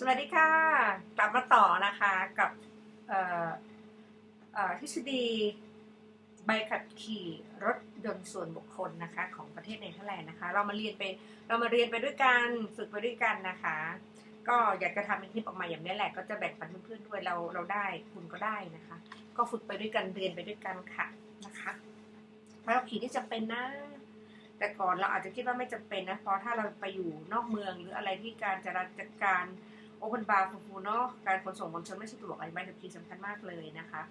สวัสดีค่ะ กลับมาต่อนะคะกับทฤษฎีใบขับขี่รถยนต์ส่วนบุคคลนะคะ ของประเทศเนเธอร์แลนด์นะคะ เรามาเรียนไปเรามาเรียนไปด้วยกันฝึกไปด้วยกันนะคะ ก็อยากจะทำเป็นคลิปออกมาอย่างนี้แหละก็จะแบ่งปันเพื่อนๆด้วยเราเราได้คุณก็ได้นะคะ ก็ฝึกไปด้วยกันเรียนไปด้วยกันค่ะนะคะแล้วขี่ที่จำเป็นนะแต่ก่อนเราอาจจะคิดว่าไม่จำเป็นนะ เพราะถ้าเราไปอยู่นอกเมืองหรืออะไรที่การจราจรการ โอเพนบาร์ฟูเนาะการขนส่งมวลชนไม่สะดวกอะไรใบขับขี่สำคัญมากเลยนะคะ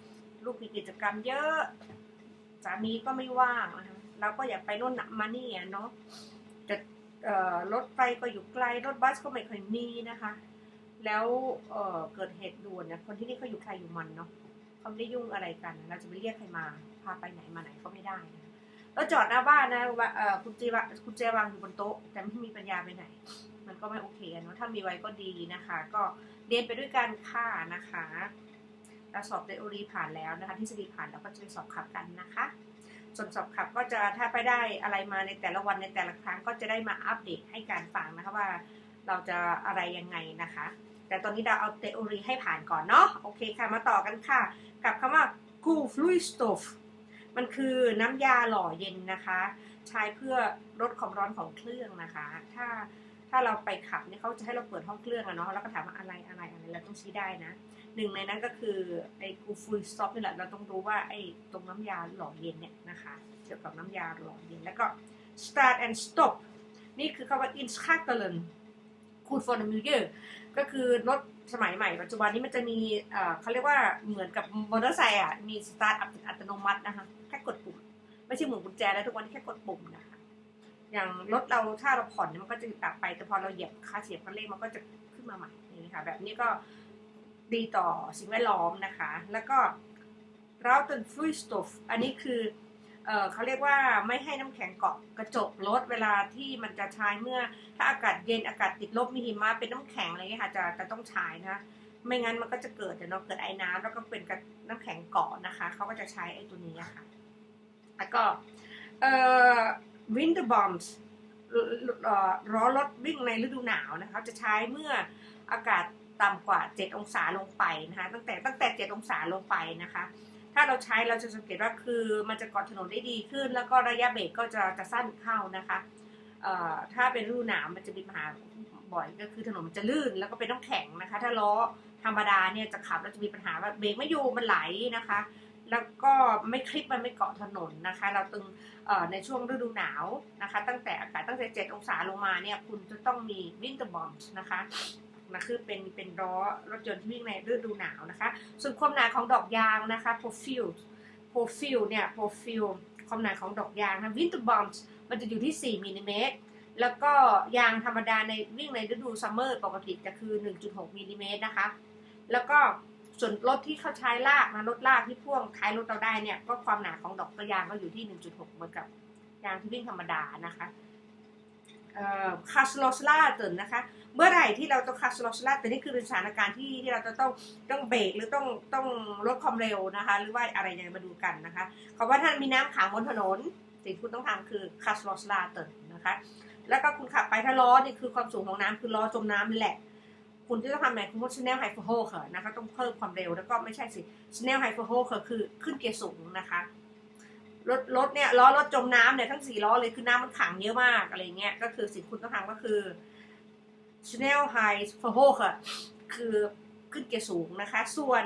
ลูกมีกิจกรรมเยอะสามีก็ไม่ว่างนะคะเราก็อยากไปโน่นน่ะมานี่เนาะแต่รถไฟก็อยู่ไกลรถบัสก็ไม่เคยมีนะคะ แล้วเเกิดเหตุด่วนเนี่ยคนที่นี่เขาอยู่ใครอยู่มันเนาะเขาไม่ได้ยุ่งอะไรกัน เราจะไปเรียกใครมา พาไปไหนมาไหนก็ไม่ได้นะแล้วจอดหน้าบ้านนะว่าคุณเจวะคุณเจวางอยู่บนโต๊ะแต่ไม่มีปัญญาไปไหน มันก็ไม่โอเคเนาะถ้ามีไว้ก็ดีนะคะ ก็เรียนไปด้วยกันค่ะนะคะเราสอบเทอรีผ่านแล้วนะคะทฤษฎีผ่านแล้วก็จะไปสอบขับกันนะคะ ส่วนสอบขับก็จะถ้าไปได้อะไรมาในแต่ละวันในแต่ละครั้งก็จะได้มาอัปเดตให้การฟังนะคะว่าเราจะอะไรยังไงนะคะ แต่ตอนนี้เราเอาเทอรีให้ผ่านก่อนเนาะโอเคค่ะมาต่อกันค่ะ กับคำว่า g u f l u i s t o f มันคือน้ำยาหล่อเย็นนะคะ ใช้เพื่อลดความร้อนของเครื่องนะคะ ถ้า ถ้าเราไปขับเนี่ยเขาจะให้เราเปิดห้องเครื่องอะเนาะแล้วก็ถามว่าอะไรอะไรอะไรเราต้องชี้ได้นะหนึ่งในนั้นก็คือไอ้กูฟูสต็อปนี่แหละเราต้องรู้ว่าไอ้ตรงน้ำยาหล่อเย็นเนี่ยนะคะเกี่ยวกับน้ำยาหล่อเย็นแล้วก็ start and stop นี่คือคำว่า inschakelen good for the milieu ก็คือรถสมัยใหม่ ปัจจุบันนี้มันจะมีเขาเรียกว่าเหมือนกับมอเตอร์ไซค์อะมีสตาร์ทอัตโนมัตินะคะแค่กดปุ่ม ไม่ใช่หมือนกุญแจแล้วทุกวันนี้แค่กดปุ่มนะคะ อย่างรถเราถ้าเราผ่อนเนี่ยมันก็จะตับไป แต่พอเราเหยียบคาเสียบคันเร่งมันก็จะขึ้นมาใหม่นี่ค่ะ แบบนี้ก็ดีต่อสิ่งแวดล้อมนะคะ แล้วก็เราตันฟลุยสตฟอันนี้คือเออเขาเรียกว่าไม่ให้น้ำแข็งเกาะกระจกรถเวลาที่มันจะใช้เมื่อ ถ้าอากาศเย็นอากาศติดลบมีหิมะเป็นน้ำแข็งอะไรเงี้ยค่ะจะจะต้องใช้นะไม่งั้นมันก็จะเกิดเดี๋ยวเนาะเกิดไอ้น้ำแล้วก็เป็นกน้ำแข็งเกาะนะคะเขาก็จะใช้ไอ้ตัวนี้ค่ะแล้วก็เอ่อ winter bombs ล้อรถวิ่งในฤดูหนาวนะคะจะใช้เมื่ออากาศต่ำกว่า 7 องศาลงไปนะคะตั้งแต่ตั้งแต่ 7 องศาลงไปนะคะ ถ้าเราใช้เราจะสังเกตว่าคือมันจะเกาะถนนได้ดีขึ้น แล้วก็ระยะเบรกก็จะจะสั้นเข้านะคะถ้าเป็นฤดูหนาวมันจะมีปัญหาบ่อยก็คือถนนมันจะลื่นแล้วก็เป็นน้ำแข็งนะคะ ถ้าล้อธรรมดาเนี่ยจะขับแล้วจะมีปัญหาว่าเบรกไม่อยู่มันไหลนะคะ แล้วก็ไม่คลิปมันไม่เกาะถนนนะคะ เราตึงในช่วงฤดูหนาวนะคะ ตั้งแต่อากาศตั้งแต่ 7 องศาลงมาเนี่ยคุณจะต้องมีวินเตอร์บอมนะคะนะคือเป็นเป็นล้อรถยนต์ที่วิ่งในฤดูหนาวนะคะ ส่วนความหนาของดอกยางนะคะ profile profile เนี่ย profile ความหนาของดอกยางนะวินเตอร์บอมมันจะอยู่ที่ 4มิลลิเมตรแล้วก็ยางธรรมดาในวิ่งในฤดูซัมเมอร์ปกติจะคือ 1.6มิลลิเมตรนะคะ แล้วก็ ส่วนรถที่เขาใช้ลากนะรถลากที่พ่วงท้ายรถเราได้เนี่ยก็ความหนาของดอกกระยางก็อยู่ที่ 1.6เหมือนกับยางที่วิ่งธรรมดานะคะคาสโลสลาเตินนะคะ เมื่อไหร่ที่เราต้องคาสโลสลาเตินนี่คือเป็นสถานการณ์ที่ที่เราจะต้องต้องเบรกหรือต้องต้องลดความเร็วนะคะ หรือว่าอะไรยังไงมาดูกันนะคะคำว่าท่านมีน้ำขังบนถนน สิ่งที่คุณต้องทำคือคาสโลสลาเตินนะคะ แล้วก็คุณขับไปถ้าล้อนี่คือความสูงของน้ำคือล้อจมน้ำนี่แหละ คุณที่ต้องทำไหนคุณต้องชแนลไฮเฟอร์โฮค่ะนะคะ ต้องเพิ่มความเร็วแล้วก็ไม่ใช่สิชแนลไฮเฟอร์โฮค่ะคือขึ้นเกียร์สูงนะคะรถรถเนี่ยล้อรถจมน้ำเนี่ยทั้งสี่ล้อเลยคือน้ำมันขังเยอะมากอะไรเงี้ยก็คือสิ่งคุณต้องทำก็คือชแนลไฮเฟอร์โฮค่ะคือขึ้นเกียร์สูงนะคะ ส่วน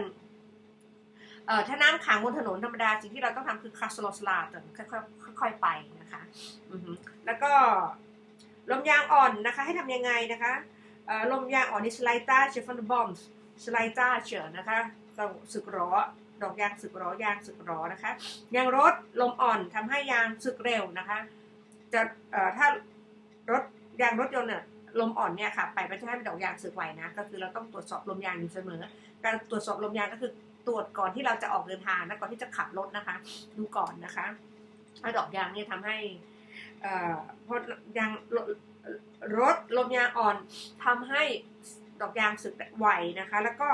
เอ่อถ้าน้ำขังบนถนนธรรมดาสิ่งที่เราต้องทำคือคาสโลสลาตค่อยๆค่อยๆไปนะคะอือแล้วก็ลมยางอ่อนนะคะ ให้ทำยังไงนะคะ ลมยางอ่อนนี่สไลต้าเชฟฟอนบอมส์สไลต้าเฉยนะคะสึกล้อดอกยางสึกล้อยางสึกล้อนะคะยางรถลมอ่อนทำให้ยางสึกเร็วนะคะจะถ้ารถยางรถยนต์เนี่ยลมอ่อนเนี่ยค่ะไปไม่ใช่ให้ดอกยางสึกไวนะก็คือเราต้องตรวจสอบลมยางอยู่เสมอ การตรวจสอบลมยางก็คือตรวจก่อนที่เราจะออกเดินทางนะก่อนที่จะขับรถนะคะ ดูก่อนนะคะถ้ดอกยางเนี่ยทำให้พอยาง รถลมยางอ่อนทำให้ดอกยางสึกไวนะคะ แล้วก็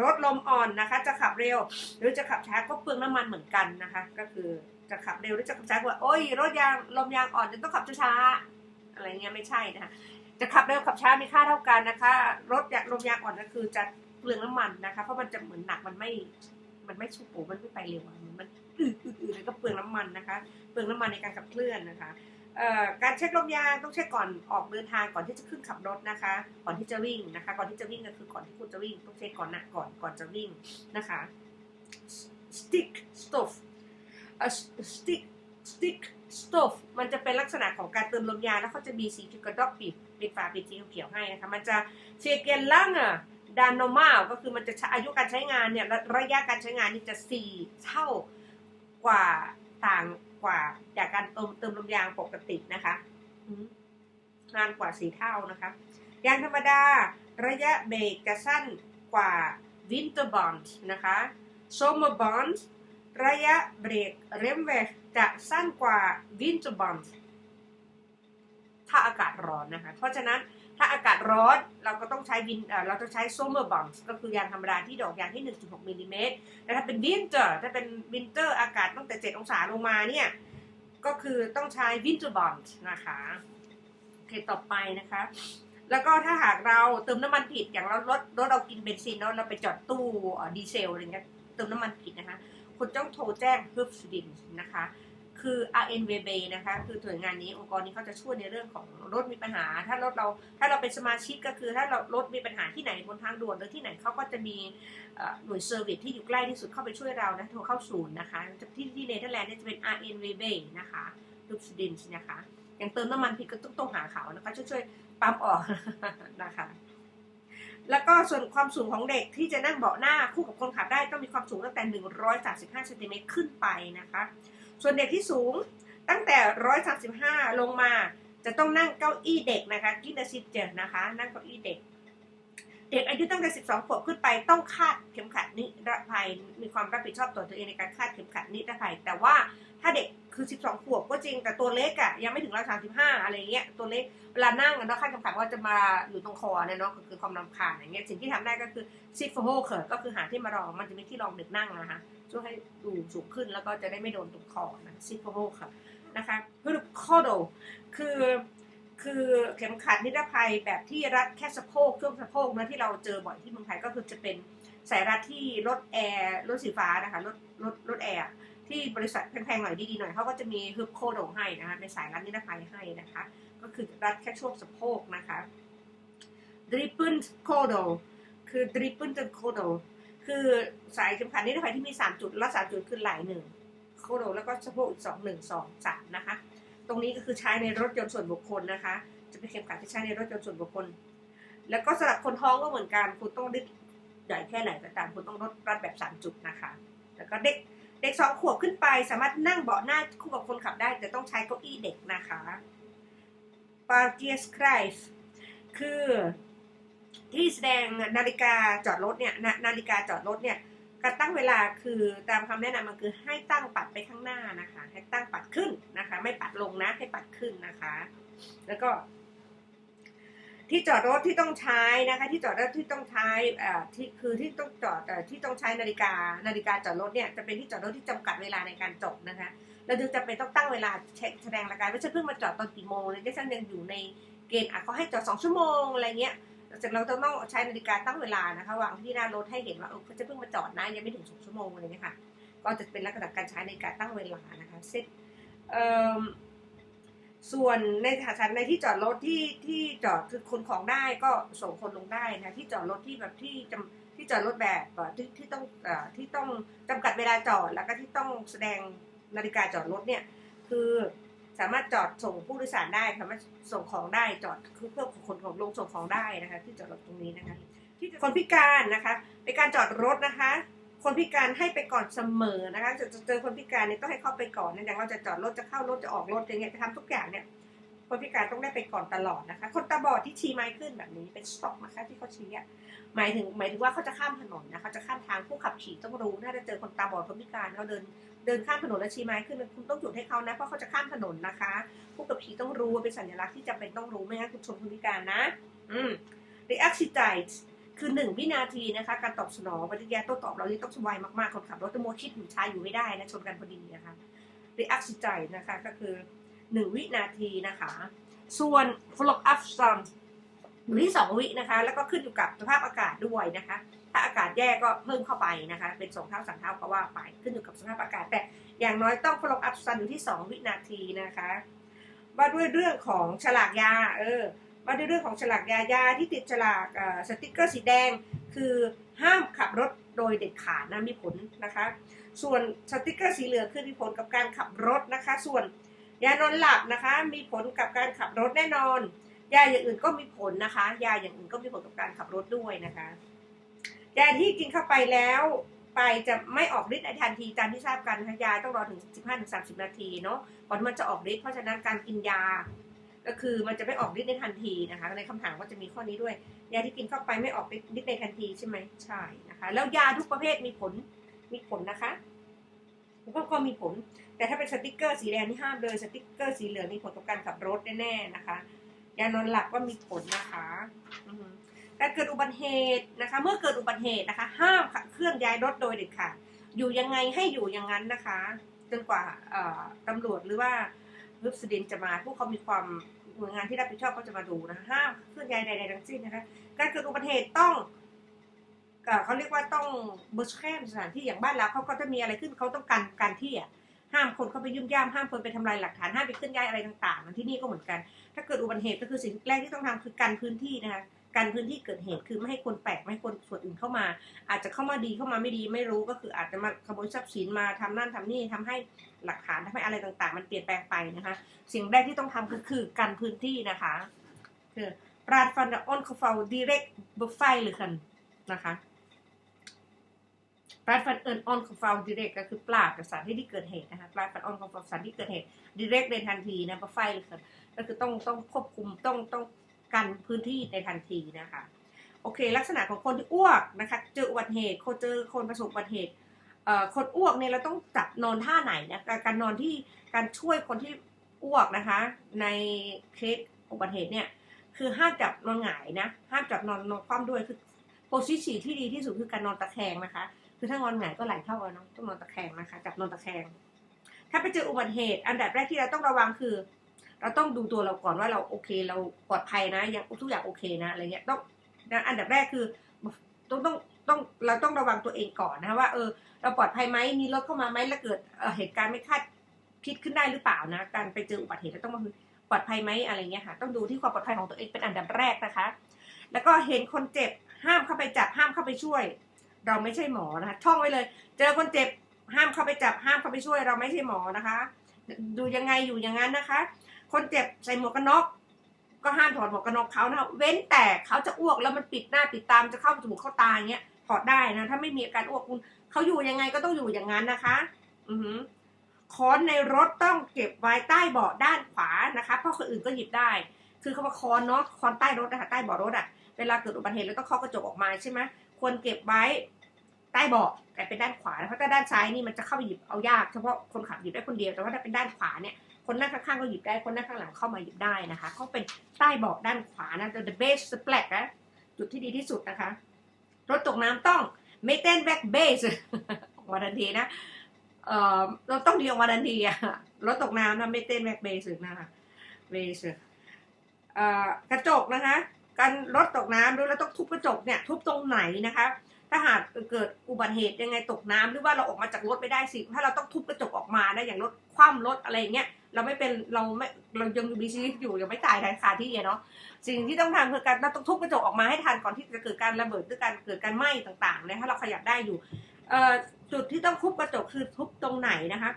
รถลมอ่อนนะคะ จะขับเร็ว หรือจะขับช้าก็เปลืองน้ำมันเหมือนกันนะคะ ก็คือจะขับเร็วหรือจะขับช้าว่าโอ้ยรถยางลมยางอ่อนจะต้องขับช้าๆอะไรเงี้ยไม่ใช่นะคะจะขับเร็วขับช้ามีค่าเท่ากันนะคะรถยางลมยางอ่อนก็คือจะเปลืองน้ำมันนะคะ เพราะมันจะเหมือนหนักมันไม่มันไม่ชูปูมันไม่ไปเร็วมันอืดอืดอืดแล้วก็เปลืองน้ำมันนะคะ เปลืองน้ำมันในการขับเคลื่อนนะคะ การเช็คลมยางต้องเช็คก่อนออกเดินทางก่อนที่จะขึ้นขับรถนะคะ ก่อนที่จะวิ่งนะคะ ก่อนที่จะวิ่งก็คือก่อนที่คุณจะวิ่งต้องเช็คก่อนนะก่อนก่อนจะวิ่งนะคะ stick stove เอ่อ stick stick stove มันจะเป็นลักษณะของการเติมลมยางแล้วเขาจะมีสีกระดอกปิดปิดฝาปิดสีเขียวให้นะคะมันจะเชียเกนล่างอะดานโนมาก็คือมันจะอายุการใช้งานเนี่ยระระยะการใช้งานนี่จะสี่เท่ากว่าต่าง กว่าจากการเติมเติมลมยางปกตินะคะนานกว่าสี่เท่านะคะยางธรรมดาระยะเบรกจะสั้นกว่า Winter Bond นะคะ Summer Bond ระยะเบรกเรมเวจะสั้นกว่า Winter Bond าอากาศร้อนนะคะ เพราะฉะนั้นถ้าอากาศร้อนเราก็ต้องใช้วินเราจะใช้ Summer Bond ก็คือยางธรรมดาที่ดอกยางที่ 1.6มิลลิเมตรแต่ถ้าเป็น Winter ถ้าเป็น Winter อากาศตั้งแต่ 7 องศาลงมาเนี่ย ก็คือต้องใช้ Winter Bond นะคะโอเคต่อไปนะคะ แล้วก็ถ้าหากเราเติมน้ำมันผิดอย่างเรารถรถเรากินเบนซินแล้วเราไปจอดตู้ดีเซลอะไรเงี้ยเติมน้ำมันผิดนะคะคุณต้องโทรแจ้ง h u b s d i n นะคะ คือ RNVB นะคะ คือหน่วยงานนี้องค์กรนี้เขาจะช่วยในเรื่องของรถมีปัญหา ถ้ารถเราถ้าเราเป็นสมาชิกก็คือถ้าเรารถมีปัญหาที่ไหนบนทางด่วนหรือที่ไหนเขาก็จะมีหน่วยเซอร์วิสที่อยู่ใกล้ที่สุดเข้าไปช่วยเรานะโทรเข้าศูนย์นะคะที่ที่เนเธอร์แลนด์จะเป็น RNVB นะคะ h u b s d i n นะคะอย่างเติมน้ำมันผิดก็ต้องต้องหาเขานะคะช่วยช่วยๆปั๊มออกนะคะแล้วก็ส่วนความสูงของเด็กที่จะนั่งเบาะหน้าคู่กับคนขับได้ต้องมีความสูงตั้งแต่ 135เซนติเมตรขึ้นไปนะคะ ส่วนเด็กที่สูงตั้งแต่ 135 ลงมาจะต้องนั่งเก้าอี้เด็กนะคะกินเดซิเจนนะคะ นั่งเก้าอี้เด็ก เด็กอายุตั้งแต่ 12 ขวบขึ้นไปต้องคาดเข็มขัดนิรภัย มีความรับผิดชอบต่อตัวเองในการคาดเข็มขัดนิรภัย แต่ว่าถ้าเด็กคือ 12 ขวบก็จริง แต่ตัวเล็กอะ่ะยังไม่ถึง135อะไรเงี้ย ตัวเล็กเวลานั่งเนาะคาดเข็มขัดว่าจะมาอยู่ตรงคอเนี่ยเนาะก็คือความรำคาญอย่างเงี้ย สิ่งที่ทำได้ก็คือซิฟโฮเคิร์ก็คือหาที่มารอง มันจะมีที่รองเด็กนั่งนะคะ ช่วยให้ดูสูงขึ้นแล้วก็จะได้ไม่โดนตรงคอนะซิฟโฮค่ะนะคะคือคอโดคือคือเข็มขัดนิรภัยแบบที่รัดแค่สะโพกช่วงสะโพกนะที่เราเจอบ่อยที่เมืองไทยก็คือจะเป็นสายรัดที่รถแอร์รถสีฟ้านะคะรถรถรถแอร์ที่บริษัทแพงๆหน่อยดีๆหน่อยเขาก็จะมีฮึบโคโดให้นะคะเป็นสายรัดนิรภัยให้นะคะ ก็คือรัดแค่ช่วงสะโพกนะคะดริปเปิลโคโดคือดริปเปิลโคโด คือสายเข็มขัดนิรภัยที่มี 3 จุดและสามจุดคือไหล่หนึ่งโคโดแล้วก็สะโพกอีกสองหนึ่งสองสามนะคะ ตรงนี้ก็คือใช้ในรถยนต์ส่วนบุคคลนะคะ จะเป็นเข็มขัดที่ใช้ในรถยนต์ส่วนบุคคล แล้วก็สำหรับคนท้องก็เหมือนกันคุณต้องดึดใหญ่แค่ไหนก็ตามคุณต้องรถรัดแบบสามจุดนะคะ แล้วก็เด็กเด็กสองขวบขึ้นไปสามารถนั่งเบาะหน้าคู่กับคนขับได้ แต่ต้องใช้เก้าอี้เด็กนะคะปาเกียสครฟคือ ที่แสดงนาฬิกาจอดรถเนี่ยนานาฬิกาจอดรถเนี่ยการตั้งเวลาคือตามคำแนะนำมันคือให้ตั้งปัดไปข้างหน้านะคะ ให้ตั้งปัดขึ้นนะคะ ไม่ปัดลงนะให้ปัดขึ้นนะคะ แล้วก็ ที่จอดรถที่ต้องใช้นะคะ ที่จอดรถที่ต้องใช้อ่อที่คือที่ต้องจอดที่ต้องใช้นาฬิกา นาฬิกาจอดรถเนี่ยจะเป็นที่จอดรถที่จำกัดเวลาในการจอดนะคะเราจึงจะเป็นต้องตั้งเวลาเช็คแสดงรายการว่าฉันเพิ่งมาจอดตอนกี่โมงเลยฉันยังอยู่ในเกณฑ์อะเขาให้จอดสองชั่วโมงอะไรเงี้ย จากเราต้องใช้นาฬิกาตั้งเวลานะคะวางที่หน้ารถให้เห็นว่าเออเขาจะเพิ่งมาจอดนะยังไม่ถึงสองชั่วโมงอะไรเงี้ยค่ะ ก็จะเป็นลักษณะการใช้นาฬิกาตั้งเวลานะคะเซตส่วนในสถานในที่จอดรถที่ที่จอดคือคนของได้ก็ส่งคนลงได้นะที่จอดรถที่แบบที่จำที่จอดรถแบบที่ที่ต้องอที่ต้องจำกัดเวลาจอดแล้วก็ที่ต้องแสดงนาฬิกาจอดรถเนี่ยคือ สามารถจอดส่งผู้โดยสารได้ สามารถส่งของได้จอดคือเพื่อขนของลงส่งของได้นะคะ ที่จอดรถตรงนี้นะคะ ที่คนพิการนะคะในการจอดรถนะคะ คนพิการให้ไปก่อนเสมอนะคะจะเจอคนพิการเนี่ยต้องให้เข้าไปก่อนนะอย่เราจะจอดรถจะเข้ารถจะออกรถอย่างเงี้ยจะทำทุกอย่างเนี่ย คนพิการต้องได้ไปก่อนตลอดนะคะ คนตาบอดที่ชี้ไม้ขึ้นแบบนี้เป็นสต็อกนะคะที่เขาชี้อะหมายถึงหมายถึงว่าเขาจะข้ามถนนนะคะจะข้ามทางผู้ขับขี่ต้องรู้ถ้าจะเจอคนตาบอดคนพิการเขาเดินเดินข้ามถนนแล้วชี้ไม้ขึ้นคุณต้องหยุดให้เขานะเพราะเขาจะข้ามถนนนะคะ ผู้ขับขี่ต้องรู้เป็นสัญลักษณ์ที่จำเป็นต้องรู้ไม่งั้นคุณชนคนพิการนะ อืม reactivate คือหนึ่งวินาทีนะคะ การตอบสนองปฏิกิริยาโต้ตอบเรานี่ต้องไวมากๆคนขับรถจะโมวคิดอยู่ช้าอยู่ไม่ได้นะชนกันพอดีนะคะ reactivate นะคะก็คือ หนึ่งวินาทีนะคะ ส่วน follow up sound อยู่ที่สองวินะคะ แล้วก็ขึ้นอยู่กับสภาพอากาศด้วยนะคะ ถ้าอากาศแย่ก็เพิ่มเข้าไปนะคะ เป็นสองเท่าสามเท่าก็ว่าไปขึ้นอยู่กับสภาพอากาศ แต่อย่างน้อยต้อง follow up ซันอยู่ที่สองวินาทีนะคะว่าด้วยเรื่องของฉลากยาเออว่าด้วยเรื่องของฉลากยายาที่ติดฉลากสติกเกอร์สีแดง คือห้ามขับรถโดยเด็ดขาดนะมีผลนะคะ ส่วนสติกเกอร์สีเหลืองคือมีผลกับการขับรถนะคะ ส่วน ยานอนหลับนะคะ มีผลกับการขับรถแน่นอน ยาอย่างอื่นก็มีผลนะคะ ยาอย่างอื่นก็มีผลกับการขับรถด้วยนะคะยาที่กินเข้าไปแล้วไปจะไม่ออกฤทธิ์ในทันทีตามที่ทราบกันนะคะยาต้องรอถึง 15-30 นาทีเนาะก่อนมันจะออกฤทธิ์เพราะฉะนั้นการกินยา ก็คือมันจะไม่ออกฤทธิ์ในทันทีนะคะ ในคำถามก็จะมีข้อนี้ด้วย ยาที่กินเข้าไปไม่ออกฤทธิ์ในทันทีใช่ไหมใช่นะคะ แล้วยาทุกประเภทมีผลมีผลนะคะก็ก็มีผล แต่ถ้าเป็นสติกเกอร์สีแดงนี่ห้ามเลยสติกเกอร์สีเหลืองมีผลกับการขับรถแน่ๆนะคะยานอนหลับก็มีผลนะคะอือฮึการเกิดอุบัติเหตุนะคะ เมื่อเกิดอุบัติเหตุนะคะ ห้ามเคลื่อนย้ายรถโดยเด็ดขาดอยู่ยังไงให้อยู่อย่างนั้นนะคะจนกว่าตำรวจหรือว่ารุสดินจะมาผู้เขามีความหน่วยงานที่รับผิดชอบเขาจะมาดูนะห้ามเคลื่อนย้ายใดๆทั้งสิ้นนะคะ การเกิดอุบัติเหตุต้องเขาเรียกว่าต้องบุชแคมสถานที่อย่างบ้านเราเขาก็จะมีอะไรขึ้นเขาต้องการการที่อะ ห้ามคนเข้าไปยุ่มย่ามห้ามคนไปทำลายหลักฐานห้ามไปเคลื่อนย้ายอะไรต่างๆที่นี่ก็เหมือนกัน ถ้าเกิดอุบัติเหตุก็คือสิ่งแรกที่ต้องทำคือกันพื้นที่นะคะกันพื้นที่เกิดเหตุคือไม่ให้คนแปลกไม่ให้คนส่วนอื่นเข้ามา อาจจะเข้ามาดีเข้ามาไม่ดีไม่รู้ก็คืออาจจะมาขโมยทรัพย์สินมาทำนั่นทำนี่ทำให้หลักฐานทำให้อะไรต่างๆ มันเปลี่ยนแปลงไปนะคะ สิ่งแรกที่ต้องทำก็คือกันพื้นที่นะคะคือ praat van de ongeval direct beveiligen นะคะ praat van een ongeval direct ก็คือปราบกับสถานที่ที่เกิดเหตุนะคะ praat van ongeval สถานที่เกิดเหตุ direct ในทันทีนะ beveiligen ก็คือต้องต้องควบคุมต้องต้องกันพื้นที่ในทันทีนะคะโอเค ลักษณะของคนที่อ้วกนะคะเจออุบัติเหตุคนเจอคนประสบอุบัติเหตุคนอ้วกเนี่ยเราต้องจับนอนท่าไหนนะการนอนที่การช่วยคนที่อ้วกนะคะ ในเคสอุบัติเหตุเนี่ยคือห้ามจับนอนหงายนะห้ามจับนอนนอนคว่ำด้วยคือโพสิชันที่ดีที่สุดคือการนอนตะแคงนะคะ คือถ้านอนหงายก็ไหลเท่ากันเนาะต้องนอนตะแคงนะคะจับนอนตะแคง ถ้าไปเจออุบัติเหตุ อันดับแรกที่เราต้องระวังคือ เราต้องดูตัวเราก่อนว่าเราโอเค เราปลอดภัยนะยังทุกอย่างโอเคนะอะไรเงี้ยต้องอันดับแรกคือต้องต้องต้องเราต้องระวังตัวเองก่อนนะว่าเออเราปลอดภัยไหมมีรถเข้ามาไหมแล้วเกิดเหตุการณ์ไม่คาดคิดขึ้นได้หรือเปล่านะ การไปเจออุบัติเหตุเราต้องมาปลอดภัยไหมอะไรเงี้ยค่ะ ต้องดูที่ความปลอดภัยของตัวเองเป็นอันดับแรกนะคะ แล้วก็เห็นคนเจ็บห้ามเข้าไปจับห้ามเข้าไปช่วย เราไม่ใช่หมอนะคะท่องไว้เลย เจอคนเจ็บห้ามเข้าไปจับห้ามเข้าไปช่วยเราไม่ใช่หมอนะคะ ดูยังไงอยู่อย่างนั้นนะคะ คนเจ็บใส่หมวกกันน็อกก็ห้ามถอดหมวกกันน็อกเขานะเว้นแต่เขาจะอ้วกแล้วมันปิดหน้าปิดตามจะเข้าจมูกเข้าตาอย่างเงี้ยถอดได้นะ ถ้าไม่มีอาการอ้วกคุณเขาอยู่ยังไงก็ต้องอยู่อย่างนั้นนะคะ อือหือค้อนในรถต้องเก็บไว้ใต้เบาะด้านขวานะคะ เพราะคนอื่นก็หยิบได้ คือเขาว่าค้อนเนาะค้อนใต้รถนะคะใต้เบาะรถอะเวลาเกิดอุบัติเหตุแล้วต้องเคาะกระจกออกมาใช่ไหม ควรเก็บไว้ใต้เบาะแต่เป็นด้านขวาเพราะถ้าด้านซ้ายนี่มันจะเข้าไปหยิบเอายากเฉพาะคนขับหยิบได้คนเดียวแต่ว่าถ้าเป็นด้านขวาเนี่ยคนนั่งข้างๆก็หยิบได้คนนั่งข้างหลังเข้ามาหยิบได้นะคะเขาเป็นใต้เบาะด้านขวานะ the base splat นะจุดที่ดีที่สุดนะคะรถตกน้ำต้องไม่เต้นแบ็กเบสออกมาทันทีนะเอ่อเราต้องดีออกมาทันทีอะรถตกน้ำนะไม่เต้นแบ็กเบสนะคะเบสเอ่อกระจกนะคะ การรถตกน้ำด้วยเราต้องทุบกระจกเนี่ยทุบตรงไหนนะคะ ถ้าหากเกิดอุบัติเหตุยังไงตกน้ำหรือว่าเราออกมาจากรถไม่ได้สิถ้าเราต้องทุบกระจกออกมานะอย่างรถคว่ำรถอะไรอย่างเงี้ยเราไม่เป็นเราไม่เรายังมีชีวิตอยู่ยังไม่ตายทันคาที่เนาะสิ่งที่ต้องทำคือการเราต้องทุบกระจกออกมาให้ทันก่อนที่จะเกิดการระเบิดหรือการเกิดการไหม้ต่างๆเนี่ยถ้าเราขยับได้อยู่จุดที่ต้องทุบกระจกคือทุบตรงไหนนะคะ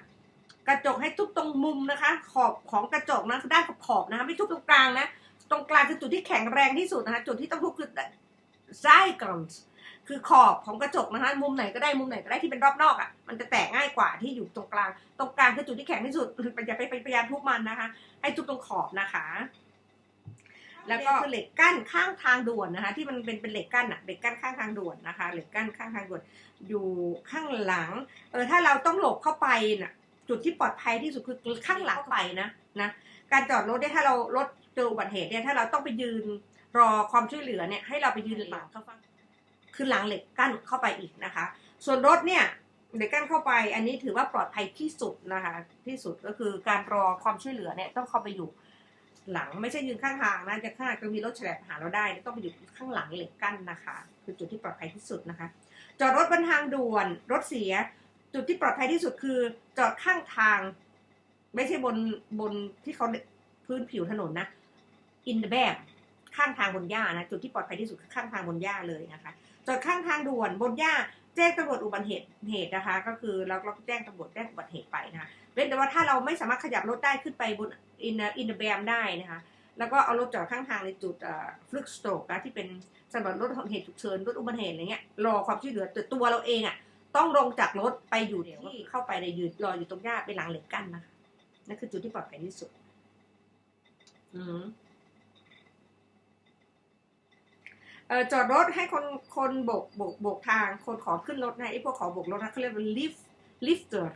กระจกให้ทุบตรงมุมนะคะ ขอบของกระจกนะด้านขอบๆนะคะไม่ทุบตรงกลางนะ ตรงกลางคือจุดที่แข็งแรงที่สุดนะคะจุดที่ต้องทุบคือไส้กรอนคือขอบของกระจกนะคะมุมไหนก็ได้มุมไหนก็ได้ที่เป็นรอบนอกอะมันจะแตกง่ายกว่าที่อยู่ตรงกลาง ตรงกลางคือจุดที่แข็งที่สุดอย่าไปพยายามทุบมันนะคะ ให้ทุบตรงขอบนะคะแล้วก็คือเหล็กกั้นข้างทางด่วนนะคะ ที่มันเป็นเป็นเหล็กกั้นอะเหล็กกั้นข้างทางด่วนนะคะ เหล็กกั้นข้างทางด่วนอยู่ข้างหลังเออถ้าเราต้องหลบเข้าไปน่ะจุดที่ปลอดภัยที่สุดคือข้างหลังไปนะนะการจอดรถเนี่ยถ้าเรารถ เจออุบัติเหตุเนี่ยถ้าเราต้องไปยืนรอความช่วยเหลือเนี่ยให้เราไปยืนหลังเข้าฟังคือหลังเหล็กกั้นเข้าไปอีกนะคะ ส่วนรถเนี่ยเหล็กกั้นเข้าไปอันนี้ถือว่าปลอดภัยที่สุดนะคะที่สุดก็คือการรอความช่วยเหลือเนี่ยต้องเข้าไปอยู่หลังไม่ใช่ยืนข้างทางนะจะข้างก็มีรถแฉลบหาเราได้ต้องไปอยู่ข้างหลังเหล็กกั้นนะคะ คือจุดที่ปลอดภัยที่สุดนะคะ จอดรถบนทางด่วนรถเสีย จุดที่ปลอดภัยที่สุดคือ จอดข้างทาง ไม่ใช่บนบนที่เขาพื้นผิวถนนนะ in the back ข้างทางบนหญ้านะจุดที่ปลอดภัยที่สุดคือข้างทางบนหญ้าเลยนะคะจอดข้างทางด่วนบนหญ้าแจ้งตำรวจอุบัติเหตุเหตุนะคะ ก็คือเราเราก็แจ้งตำรวจแจ้งอุบัติเหตุไปนะคะเว้นแต่ว่าถ้าเราไม่สามารถขยับรถได้ขึ้นไปบน in in the bam ได้นะคะแล้วก็เอารถจอดข้างทางในจุดฟลุกสโตรกนะที่เป็นสำหรับรถเหตุฉุกเฉินรถอุบัติเหตุอะไรเงี้ยรอความช่วยเหลือแต่ตัวเราเองอะต้องลงจากรถไปอยู่ที่เข้าไปในยืนรออยู่ตรงหญ้าเป็นหลังเหล็กกั้นนะคะนั่นคือจุดที่ปลอดภัยที่สุด อืมเอ่อ จอดรถให้คนคนโบกโบกโบกทางคนขอขึ้นรถนะไอ้พวกขอโบกรถนะเขาเรียกว่า lift lifter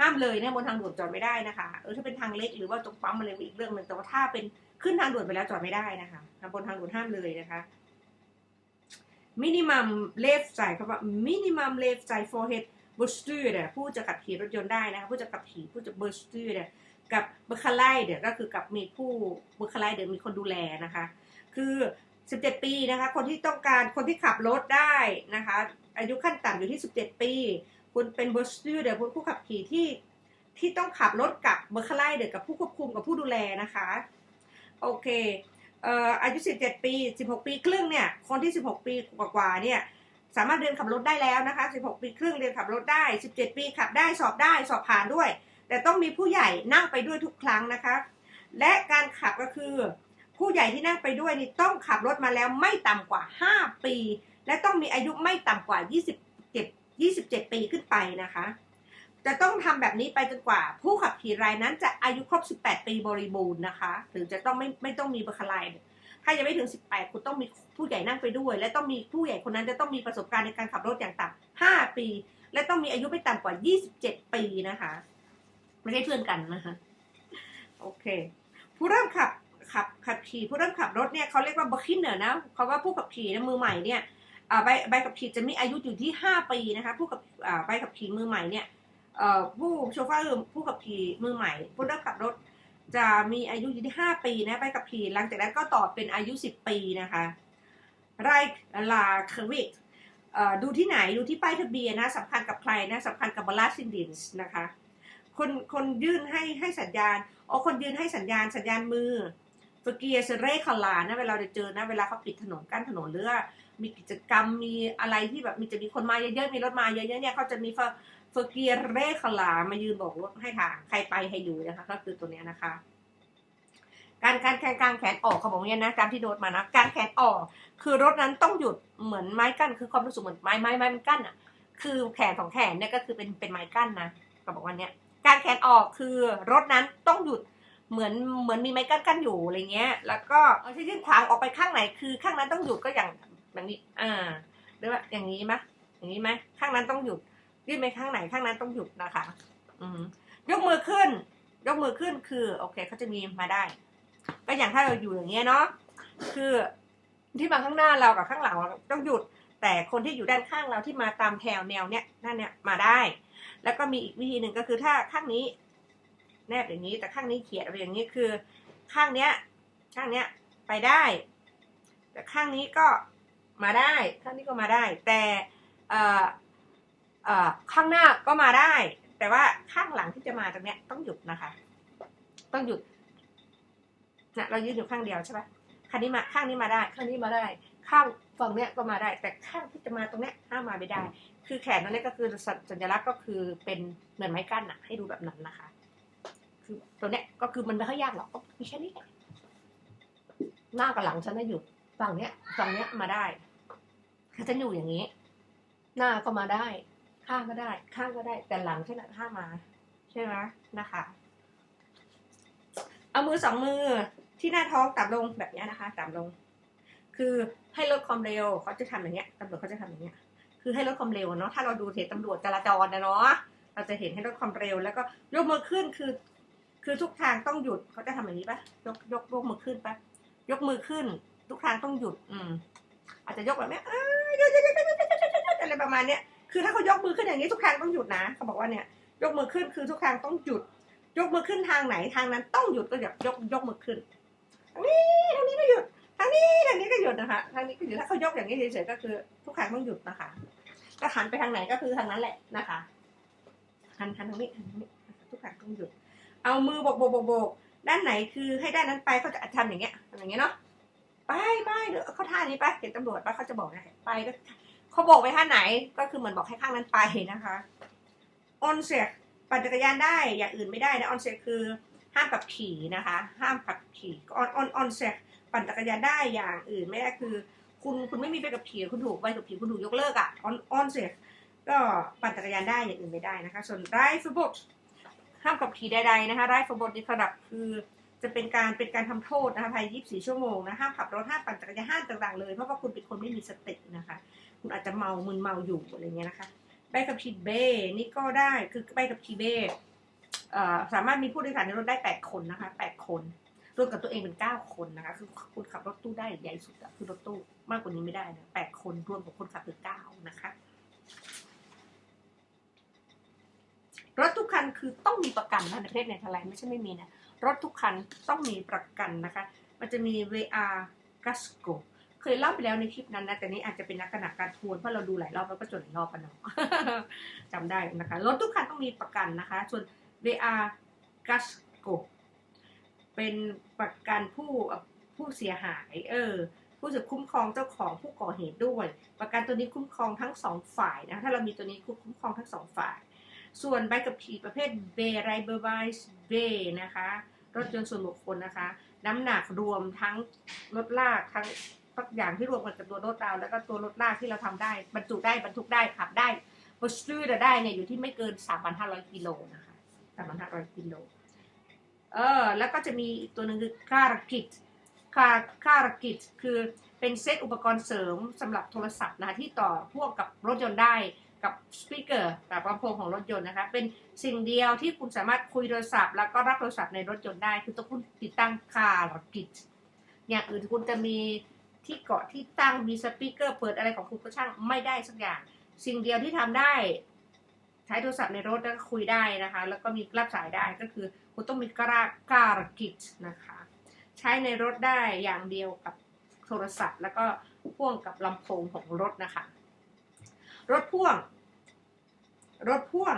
ห้ามเลยนะบนทางด่วนจอดไม่ได้นะคะเออถ้าเป็นทางเล็กหรือว่าตรงปั๊มอะไรอีกเรื่องหนึ่งแต่ว่าถ้าเป็นขึ้นทางด่วนไปแล้วจอดไม่ได้นะคะบนทางด่วนห้ามเลยนะคะมินิมัมเลฟใจคำว่ามินิมัมเลฟใจ forehead b u s t u r เนี่ยผู้จะขับขี่รถยนต์ได้นะคะผู้จะขับขี่ผู้จะ b u s t u r เนี่ยกับเบอร์คาไลเดี๋ยก็คือกับมีผู้เบอร์คาไลเดี๋ยมีคนดูแลนะคะ คือ 17 ปีนะคะ คนที่ต้องการคนที่ขับรถได้นะคะ อายุขั้นต่ำอยู่ที่ 17 ปี คุณเป็นบอสตูเดี๋ยวผู้ขับขี่ที่ที่ต้องขับรถกับเบอร์คไลเดี๋ยวกับผู้ควบคุมกับผู้ดูแลนะคะ โอเคเอ่ออายุ 17 ปี 16 ปีครึ่งเนี่ย คนที่ 16 ปีกว่าๆเนี่ย สามารถเรียนขับรถได้แล้วนะคะ 16 ปีครึ่งเรียนขับรถได้ 17 ปีขับได้สอบได้สอบผ่านด้วย แต่ต้องมีผู้ใหญ่นั่งไปด้วยทุกครั้งนะคะ และการขับก็คือ ผู้ใหญ่ที่นั่งไปด้วยนี่ต้องขับรถมาแล้วไม่ต่ำกว่า 5 ปี และต้องมีอายุไม่ต่ำกว่า 27 27 ปีขึ้นไปนะคะ จะต้องทำแบบนี้ไปจนกว่า ผู้ขับขี่รายนั้นจะอายุครบ 18 ปีบริบูรณ์นะคะ ถึงจะต้องไม่ไม่ต้องมีบอร์คลายถ้ายังไม่ถึง 18 คุณต้องมีผู้ใหญ่นั่งไปด้วย และต้องมีผู้ใหญ่คนนั้นจะต้องมีประสบการณ์ในการขับรถอย่างต่ำ5 ปี และต้องมีอายุไม่ต่ำกว่า 27 ปีนะคะ ไม่ใช่เพื่อนกันนะคะ โอเค ผู้เริ่มขับ ขับขับขี่ผู้เริ่มขับรถเนี่ยเขาเรียกว่าบัคคินเนอร์นะเขาว่าผู้ขับขี่นะมือใหม่เนี่ยใบใบขับขี่จะมีอายุอยู่ที่ 5 ปีนะคะผู้กับใบขับขี่มือใหม่เนี่ยผู้โชเฟอร์ผู้ขับขี่มือใหม่ผู้เริ่มขับรถจะมีอายุอยู่ที่ 5 ปีนะใบขับขี่หลังจากนั้นก็ต่อเป็นอายุ 10 ปีนะคะไรลาเควิกดูที่ไหนดูที่ป้ายทะเบียนนะสำคัญกับใครนะสำคัญกับบลาซินดินส์นะคะคนคนยื่นให้ให้สัญญาณอ๋อคนยื่นให้สัญญาณสัญญาณมือ ฟเกียเซเร่คาลานะเวลาเราเจอนะเวลาเขาปิดถนนกั้นถนนหรือมีกิจกรรมมีอะไรที่แบบมีจะมีคนมาเยอะๆมีรถมาเยอะๆเนี่ยเขาจะมีเฟเกียเร่คาลามายืนบอกรถให้ทางใครไปให้อยู่นะคะก็คือตัวเนี้ยนะคะ การการแขนกลางแขนออกเขาบอกเนี่ยนะการที่โดดมานะการแขนออก คือรถนั้นต้องหยุดเหมือนไม้กั้น คือความรู้สึกเหมือนไม้ไม้ไม้มันกั้นอะ คือแขนของแขนเนี่ยก็คือเป็นเป็นไม้กั้นนะเขาบอกว่าเนี่ยการแขนออกคือรถนั้นต้องหยุด เหมือนเหมือนมีไม้กั้นกั้นอยู่อะไรเงี้ย แล้วก็เอาที่ยื่นขวางออกไปข้างไหนคือ ข้างนั้นต้องหยุดก็อย่างแบบนี้ อ่าหรือว่าอย่างนี้ไหมอย่างนี้ไหมข้างนั้นต้องหยุด ยื่นไปข้างไหนข้างนั้นต้องหยุดนะคะ อืมยกมือขึ้น ยกมือขึ้นคือ โอเคเขาจะมีมาได้ ก็อย่างถ้าเราอยู่อย่างเงี้ยเนาะคือที่มาข้างหน้าเรากับข้างหลังเราต้องหยุด แต่คนที่อยู่ด้านข้างเราที่มาตามแถวแนวเนี้ยนั่นเนี่ยมาได้ แล้วก็มีอีกวิธีหนึ่งก็คือถ้าข้างนี้ แนบอย่างนี้ แต่ข้างนี้เขียนไปอย่างนี้คือ ข้างเนี้ย ข้างเนี้ยไปได้ แต่ข้างนี้ก็มาได้ ข้างนี้ก็มาได้ แต่เอ่อเอ่อข้างหน้าก็มาได้ แต่ว่าข้างหลังที่จะมาตรงเนี้ยต้องหยุดนะคะ ต้องหยุดนะเรายืนอยู่ข้างเดียวใช่ไหมข้างนี้มาข้างนี้มาได้ ข้างนี้มาได้ ข้างฝั่งเนี้ยก็มาได้ แต่ข้างที่จะมาตรงเนี้ยห้ามมาไม่ได้ คือแขนตรงนี้ก็คือสัญลักษณ์ก็คือเป็นเหมือนไม้กั้นอะให้ดูแบบนั้นนะคะ คือตัวเนี้ยก็คือมันไม่ค่อยยากหรอกก็มีแค่นี้หน้ากับหลังฉันน่ะหยุดฝั่งเนี้ยฝั่งเนี้ยมาได้ถ้าฉันอยู่อย่างนี้ หน้าก็มาได้ ข้างก็ได้ ข้างก็ได้ แต่หลังฉันน่ะห้ามมา ใช่ไหมนะคะ เอามือสองมือที่หน้าท้องต่ำลงแบบนี้นะคะต่ำลง คือให้ลดความเร็วเขาจะทำอย่างเงี้ยตำรวจเขาจะทำอย่างเงี้ย คือให้ลดความเร็วเนาะถ้าเราดูเห็นตำรวจจราจรนะเนาะเราจะเห็นให้ลดความเร็วแล้วก็ยกมือขึ้นคือ คือทุกทางต้องหยุดเขาจะทำอย่างนี้ปะยกยกยกมือขึ้นปะยกมือขึ้น ทุกทางต้องหยุด อืม อาจจะยกแบบนี้อะไรประมาณเนี้ยคือถ้าเขายกมือขึ้นอย่างนี้ทุกทางต้องหยุดนะเขาบอกว่าเนี่ย ยกมือขึ้นคือทุกทางต้องหยุด ยกมือขึ้นทางไหนทางนั้นต้องหยุดก็แบบยกยกมือขึ้นทางนี้ทางนี้ก็หยุดทางนี้ทางนี้ก็หยุดนะคะทางนี้ก็หยุดถ้าเขายกอย่างนี้เฉยๆก็คือ ทุกครั้งต้องหยุดนะคะก็หันไปทางไหนก็คือทางนั้นแหละนะคะหันหันทางนี้หันทางนี้ทุกครั้งต้องหยุด เอามือโบกโบกโบกโบกด้านไหนคือให้ด้านนั้นไปเขาจะทำอย่างเงี้ยทำอย่างเงี้ยเนาะไปไปเดี๋ยวเขาท่านี้ไปเห็นตำรวจปะเขาจะบอกนะไปก็เขาบอกไปท่าไหนก็คือเหมือนบอกให้ข้างนั้นไปนะคะออนเซ็กปั่นจักรยานได้อย่างอื่นไม่ได้นะออนเซ็กคือห้ามขับขี่นะคะ ห้ามขับขี่ออนออนออนเซ็กปั่นจักรยานได้อย่างอื่นไม่ได้คือคุณคุณไม่มีใบขับขี่คุณถูกใบขับขี่คุณถูกยกเลิกอะออนออนเซ็กก็ปั่นจักรยานได้อย่างอื่นไม่ได้นะคะ ส่วนไรฟ์บ ห้ามขับขี่ใดๆนะคะไร้ฝนบนในระดับคือจะเป็นการเป็นการทำโทษนะคะภายใน24 ชั่วโมงนะห้ามขับรถห้ามปั่นจักรยานห้ามต่างๆเลย เพราะว่าคุณเป็นคนไม่มีสตินะคะ คุณอาจจะเมามึนเมาอยู่อะไรเงี้ยนะคะใบขับขี่เบนี่ก็ได้คือใบขับขี่เบเอ่อสามารถมีผู้โดยสารในรถได้ 8 คนนะคะ 8 คนรวมกับตัวเองเป็น 9 คนนะคะ คือคุณขับรถตู้ได้ใหญ่สุดคือรถตู้มากกว่านี้ไม่ได้นะ8คนรวมกับคนขับคือ9นะคะ รถทุกคันคือต้องมีประกันนะในประเทศเนเธอร์แลนด์ไม่ใช่ไม่มีนะ รถทุกคันต้องมีประกันนะคะ มันจะมี VR Gasco เคยเล่าไปแล้วในคลิปนั้นนะ แต่นี้อาจจะเป็นลักษณะการทวนเพราะเราดูหลายรอบแล้วก็จดหลายรอบกันเนาะจำได้นะคะ รถทุกคันต้องมีประกันนะคะ ส่วน VR Gasco เป็นประกันผู้ผู้เสียหาย เออผู้จะคุ้มครองเจ้าของผู้ก่อเหตุด้วย ประกันตัวนี้คุ้มครองทั้งสองฝ่ายนะคะถ้าเรามีตัวนี้คุ้มครองทั้งสองฝ่าย ส่วนใบขับขี่ประเภทเบไรเบอร์ไบส์เบนะคะ รถยนต์ส่วนบุคคลนะคะ น้ำหนักรวมทั้งรถลากทั้งทุกอย่างที่รวมกันกับตัวรถเราแล้วก็ตัวรถลากที่เราทำได้ บรรจุได้บรรทุกได้ขับได้บสตูดได้เนี่ยอยู่ที่ไม่เกิน 3,500กิโลนะคะ3,500กิโลเออแล้วก็จะมีอีกตัวหนึ่งคือคารากิตคาคารากิตคือเป็นเซตอุปกรณ์เสริมสำหรับโทรศัพท์นะคะที่ต่อพ่วงกับรถยนต์ได้ กับสปีกเกอร์กับลำโพงของรถยนต์นะคะ เป็นสิ่งเดียวที่คุณสามารถคุยโทรศัพท์ แล้วก็รับโทรศัพท์ในรถยนต์ได้ คือต้องคุณติดตั้งคาร์กิจอย่างอื่นคุณจะมีที่เกาะที่ตั้งมีสปีกเกอร์เปิดอะไรของคุณก็ช่างไม่ได้สักอย่าง สิ่งเดียวที่ทำได้ ใช้โทรศัพท์ในรถแล้วก็คุยได้นะคะ แล้วก็มีรับสายได้ก็คือ คุณต้องมีกราการกิจนะคะ ใช้ในรถได้อย่างเดียวกับโทรศัพท์ แล้วก็พ่วงกับลำโพงของรถนะคะ รถพ่วง รถพ่วง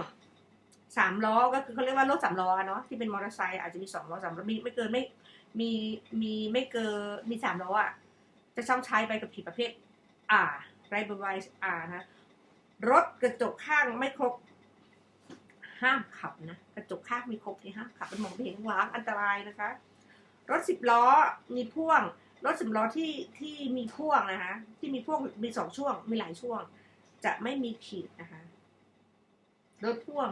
สามล้อก็คือเขาเรียกว่ารถสามล้อเนาะที่เป็นมอเตอร์ไซค์อาจจะมีสองล้อสามล้อมีไม่เกินไม่มีมีไม่เกินมีสามล้ออะจะต้องใช้ไปกับขี่ประเภท R ไรเบอร์ไวส์ R นะรถกระจกข้างไม่ครบ ห้ามขับนะกระจกข้างมีครบที่ห้ามขับเป็นมองไม่เห็นข้างหล้างอันตรายนะคะ รถสิบล้อมีพ่วง รถสิบล้อที่ที่มีพ่วงนะคะที่มีพ่วงมีสองช่วงมีหลายช่วง จะไม่มีขีดนะคะ รถพ่วง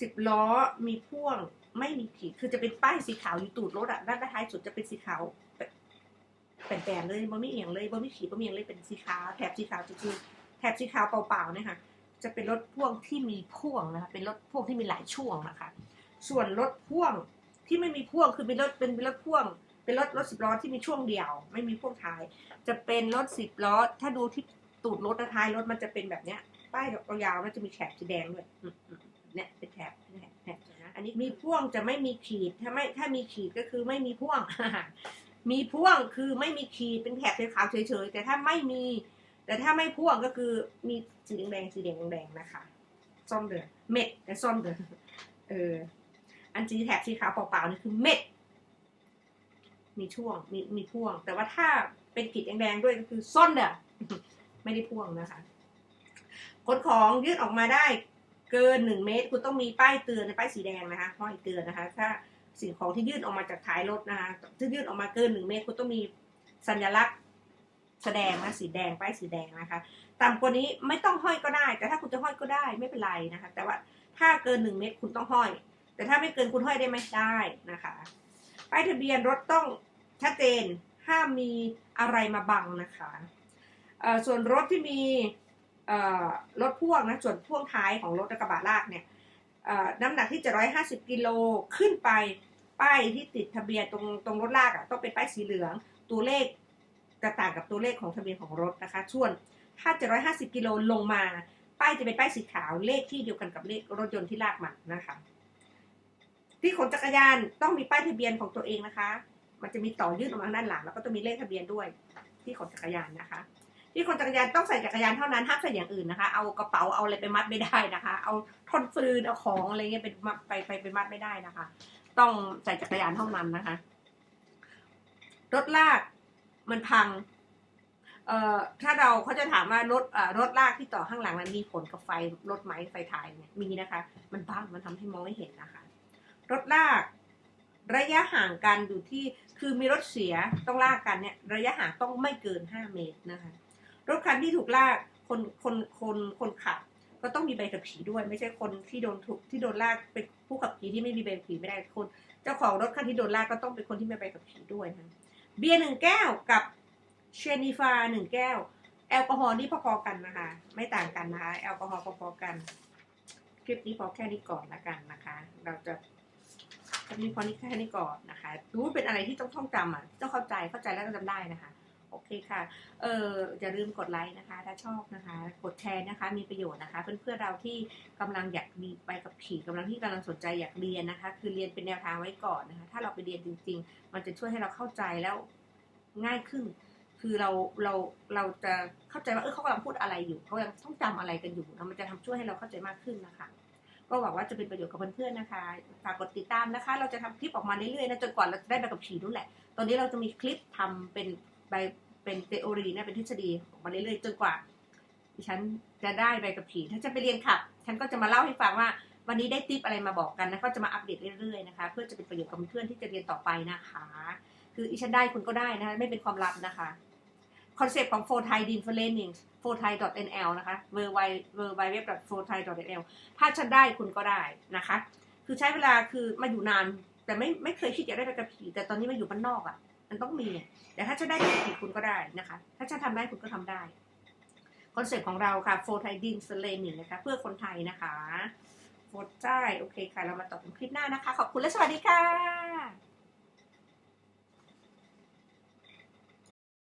สิบล้อมีพ่วงไม่มีขีด คือจะเป็นป้ายสีขาวอยู่ตูดรถอะด้านท้ายสุดจะเป็นสีขาวแปลนๆเลยบ่มีเอียงเลยบ่มีขีดบ่มีเอียงเลยเป็นสีขาวแถบสีขาวจะคือแถบสีขาวเปล่าๆเนี่ยค่ะ จะเป็นรถพ่วงที่มีพ่วงนะคะ เป็นรถพ่วงที่มีหลายช่วงนะคะ ส่วนรถพ่วงที่ไม่มีพ่วงคือเป็นรถเป็นรถพ่วง เป็นรถรถสิบล้อที่มีช่วงเดียว ไม่มีพ่วงท้าย จะเป็นรถสิบล้อถ้าดูที่ ตูดรถและท้ายรถมันจะเป็นแบบเนี้ยป้ายยาวๆมันจะมีแถบสีแดงด้วยเนี่ยเป็นแถบแถบแถบนะอันนี้มีพ่วงจะไม่มีขีด ถ้าไม่ถ้ามีขีดก็คือไม่มีพ่วง มีพ่วงคือไม่มีขีดเป็นแถบสีขาวเฉยๆ แต่ถ้าไม่มี แต่ถ้าไม่พ่วงก็คือมีสีแดงสีแดงแดงนะคะซ่อมเดือเม็ดแต่ซ่อมเดือเออ อันสีแถบสีขาวเปล่าๆนี่คือเม็ด มีช่วงมีมีพ่วง แต่ว่าถ้าเป็นขีดแดงๆด้วยก็คือซ่อนเด้อ ไม่ได้พ่วงนะคะขนของยืดออกมาได้เกินหนึ่งเมตร คุณต้องมีป้ายเตือนป้ายสีแดงนะคะห้อยเตือนนะคะ ถ้าสิ่งของที่ยื่นออกมาจากท้ายรถนะคะที่ยื่นออกมาเกินหนึ่งเมตร คุณต้องมีสัญลักษณ์แสดงนะสีแดงป้ายสีแดงนะคะต่ำกว่านี้ไม่ต้องห้อยก็ได้ แต่ถ้าคุณจะห้อยก็ได้ไม่เป็นไรนะคะ แต่ว่าถ้าเกินหนึ่งเมตรคุณต้องห้อย แต่ถ้าไม่เกินคุณห้อยได้ไหมได้นะคะป้ายทะเบียนรถต้องชัดเจนห้ามมีอะไรมาบังนะคะ ส่วนรถที่มีรถพ่วงนะส่วนพ่วงท้ายของรถกระบะลากเนี่ยน้ำหนักที่จะร้อยห้าสิบกิโลขึ้นไปป้ายที่ติดทะเบียนตรงตรงรถลากอะต้องเป็นป้ายสีเหลือง ตัวเลขจะต่างกับตัวเลขของทะเบียนของรถนะคะส่วนถ้าจะร้อยห้าสิบกิโลลงมาป้ายจะเป็นป้ายสีขาวเลขที่เดียวกันกับเลขรถยนต์ที่ลากมานะคะ ที่ขนจักรยานต้องมีป้ายทะเบียนของตัวเองนะคะ มันจะมีต่อยื่นออกมาด้านหลัง แล้วก็จะมีเลขทะเบียนด้วย ที่ขนจักรยานนะคะ ที่ขนจักรยานต้องใส่จักรยานเท่านั้นห้ามใส่อย่างอื่นนะคะ เอากระเป๋าเอาอะไรไปมัดไม่ได้นะคะ เอาท่อนฟืนเอาของอะไรเงี้ยไปมัดไปไปไปมัดไม่ได้นะคะ ต้องใส่จักรยานเท่านั้นนะคะ รถลากมันพัง เอ่อถ้าเราเขาจะถามว่ารถเอ่อรถลากที่ต่อข้างหลังมันมีผลกับไฟรถไหมไฟท้ายเนี่ยมีนะคะ มันบ้างมันทำให้มองไม่เห็นนะคะ รถลากระยะห่างกันอยู่ที่คือมีรถเสียต้องลากกันเนี่ย ระยะห่างต้องไม่เกินห้าเมตรนะคะ รถคันที่ถูกลากคนคนคนคนขับ ก็ต้องมีใบขับขี่ด้วย ไม่ใช่คนที่โดนถูกที่โดนลากเป็นผู้ขับขี่ที่ไม่มีใบขับขี่ไม่ได้คน เจ้าของรถคันที่โดนลากก็ต้องเป็นคนที่มีใบขับขี่ด้วยนะเบียร์หนึ่งแก้วกับเชนิฟาหนึ่งแก้ว แอลกอฮอล์นี่พอๆกันนะคะ ไม่ต่างกันนะคะแอลกอฮอล์พอๆกันคลิปนี้พอแค่นี้ก่อนละกันนะคะ เราจะคลิปนี้พอนี้แค่นี้ก่อนนะคะรู้เป็นอะไรที่ต้องท่องจำอะต้องเข้าใจเข้าใจแล้วก็จำได้นะคะ โอเคค่ะ เอออย่าลืมกดไลค์นะคะ ถ้าชอบนะคะ กดแชร์นะคะ มีประโยชน์นะคะ เพื่อนๆเราที่กำลังอยากมีไปกับขี่กำลังที่กำลังสนใจอยากเรียนนะคะ คือเรียนเป็นแนวทางไว้ก่อนนะคะ ถ้าเราไปเรียนจริง ๆ มันจะช่วยให้เราเข้าใจแล้วง่ายขึ้น คือเราเราเราจะเข้าใจว่าเออเขากำลังพูดอะไรอยู่เขายังต้องจำอะไรกันอยู่แล้วมันจะทำช่วยให้เราเข้าใจมากขึ้นนะคะก็หวังว่าจะเป็นประโยชน์กับเพื่อนๆนะคะฝากกดติดตามนะคะ เราจะทำคลิปออกมาเรื่อยๆนะจนกว่าเราจะได้ใบกับขี่นู่นแหละ ตอนนี้เราจะมีคลิปทำเป็น ใบเป็นเทโอรีนะเป็นทฤษฎีออกมาเรื่อยๆจนกว่าฉันจะได้ใบกับขี่ถ้าจะไปเรียนขับ ฉันก็จะมาเล่าให้ฟังว่า วันนี้ได้ทิปอะไรมาบอกกันนะก็จะมาอัปเดตเรื่อยๆนะคะ เพื่อจะเป็นประโยชน์กับเพื่อนที่จะเรียนต่อไปนะคะ คืออีฉันได้คุณก็ได้นะคะไม่เป็นความลับนะคะคอนเซปต์ของ f o r t h a i d i n f o r l e a r n i n g f o r t h a i nl นะคะ w w w f o r t h a i nl ถ้าฉันได้คุณก็ได้นะคะ คือใช้เวลาคือมาอยู่นาน แต่ไม่ไม่เคยคิดอยากได้ใบขับขี่แต่ตอนนี้มาอยู่บ้านนอกอะ่ะ มันต้องมีแต่ถ้าฉันได้แค่กี่คุณก็ได้นะคะ ถ้าฉันทำได้คุณก็ทำได้ คอนเซ็ปต์ของเราค่ะโฟไทดินสเลนินนะคะ เพื่อคนไทยนะคะโฟร์โอเคค่ะ เรามาต่อกันคลิปหน้านะคะ ขอบคุณและสวัสดีค่ะ